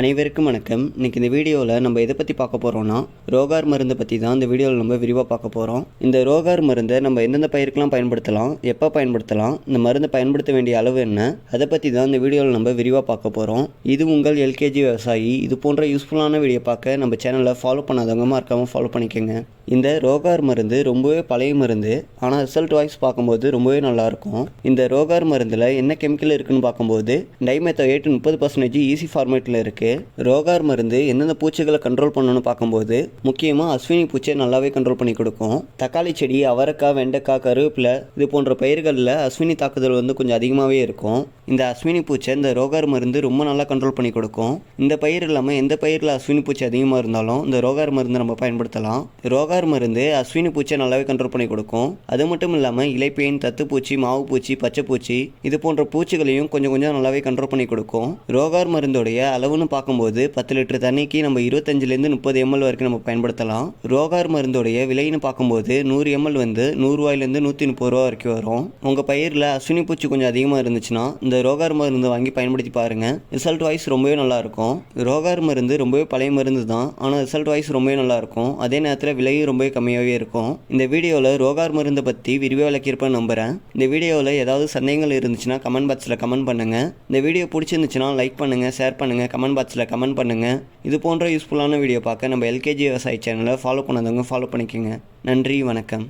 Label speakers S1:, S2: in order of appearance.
S1: அனைவருக்கும் வணக்கம். இன்னைக்கு இந்த வீடியோவில் நம்ம எதை பற்றி பார்க்க போகிறோம்னா ரோகார் மருந்தை பற்றி தான் இந்த வீடியோவில் நம்ம விரிவாக பார்க்க போகிறோம் இந்த ரோகார் மருந்தை நம்ம எந்தெந்த பயிருக்கெலாம் பயன்படுத்தலாம் எப்போ பயன்படுத்தலாம் இந்த மருந்தை பயன்படுத்த வேண்டிய அளவு என்ன அதை பற்றி தான் இந்த வீடியோவில் நம்ம விரிவாக பார்க்க போகிறோம் இது உங்கள் எல்கேஜி விவசாயி. இது போன்ற யூஸ்ஃபுல்லான வீடியோ பார்க்க நம்ம சேனலை ஃபாலோ பண்ணாதவங்க மறக்காமல் ஃபாலோ பண்ணிக்கோங்க. இந்த ரோகார் மருந்து ரொம்பவே பழைய மருந்து. ஆனால் ரிசல்ட் வாய்ஸ் பார்க்கும்போது ரொம்பவே நல்லாயிருக்கும் இந்த ரோகார் மருந்தில் என்ன கெமிக்கல் இருக்குன்னு பார்க்கும்போது டைமெத்தோ எயிட் முப்பது பர்சன்டேஜ் ஈஸி ஃபார்மேட்டில் இருக்குது ரோகார் மருந்து எந்தெந்த பூச்சிகளை கண்ட்ரோல் பண்ணணும்னு பார்க்கும்போது முக்கியமாக அஸ்வினி பூச்சியை நல்லாவே கண்ட்ரோல் பண்ணி கொடுக்கும். தக்காளி செடி அவரைக்காய் வெண்டைக்காய் கருவேப்பிலை இது போன்ற பயிர்களில் அஸ்வினி தாக்குதல் வந்து கொஞ்சம் அதிகமாகவே இருக்கும். இந்த அஸ்வினி பூச்சை இந்த ரோகார் மருந்து ரொம்ப நல்லா கண்ட்ரோல் பண்ணி கொடுக்கும். இந்த பயிர் இல்லாமல் எந்த பயிரில் அஸ்வினி பூச்சி அதிகமாக இருந்தாலும் இந்த ரோகார் மருந்து நம்ம பயன்படுத்தலாம். ரோகார் மருந்து அஸ்வினி பூச்சியை நல்லாவே கண்ட்ரோல் பண்ணி கொடுக்கும். அது மட்டும் இல்லாமல் இலைப்பேன் தத்துப்பூச்சி மாவு பூச்சி பச்சை பூச்சி இது போன்ற பூச்சிகளையும் கொஞ்சம் கொஞ்சம் நல்லாவே கண்ட்ரோல் பண்ணி கொடுக்கும். ரோகார் மருந்துடைய அளவுன்னு பார்க்கும்போது பத்து லிட்டர் தண்ணிக்கு நம்ம இருபத்தஞ்சிலேருந்து முப்பது எம்எல் வரைக்கும் நம்ம பயன்படுத்தலாம். ரோகார் மருந்துடைய விலைன்னு பார்க்கும்போது நூறு எம்எல் வந்து நூறுரூவாயிலேருந்து நூற்றி முப்பது ரூபா வரைக்கும் வரும். உங்கள் பயிரில் அஸ்வினி பூச்சி கொஞ்சம் அதிகமாக இருந்துச்சுன்னா இந்த ரோகார் மருந்து வாங்கி பயன்படுத்தி பாருங்கள் ரிசல்ட் வைஸ் ரொம்பவே நல்லாயிருக்கும் ரோகார் மருந்து ரொம்பவே பழைய மருந்து தான். ஆனால் ரிசல்ட் வைஸ் ரொம்பவே நல்லாயிருக்கும் அதே நேரத்தில் விலையும் ரொம்பவே கம்மியாகவே இருக்கும். இந்த வீடியோவில் ரோகார் மருந்தை பற்றி விரிவாக விளக்கியிருப்பேன் நம்புகிறேன் இந்த வீடியோவில் ஏதாவது சந்தேகங்கள் இருந்துச்சுன்னா கமெண்ட் பாக்ஸில் கமெண்ட் பண்ணுங்கள் இந்த வீடியோ பிடிச்சிருந்துச்சுன்னா லைக் பண்ணுங்கள் ஷேர் பண்ணுங்கள் கமெண்ட் பாக்ஸ் பாக்ஸில் கமெண்ட் பண்ணுங்கள் இது போன்ற யூஸ்ஃபுல்லான வீடியோ பார்க்க நம்ம எல்கேஜி விவசாய சேனலை ஃபாலோ பண்ணாதவங்க ஃபாலோ பண்ணிக்கோங்க. நன்றி வணக்கம்.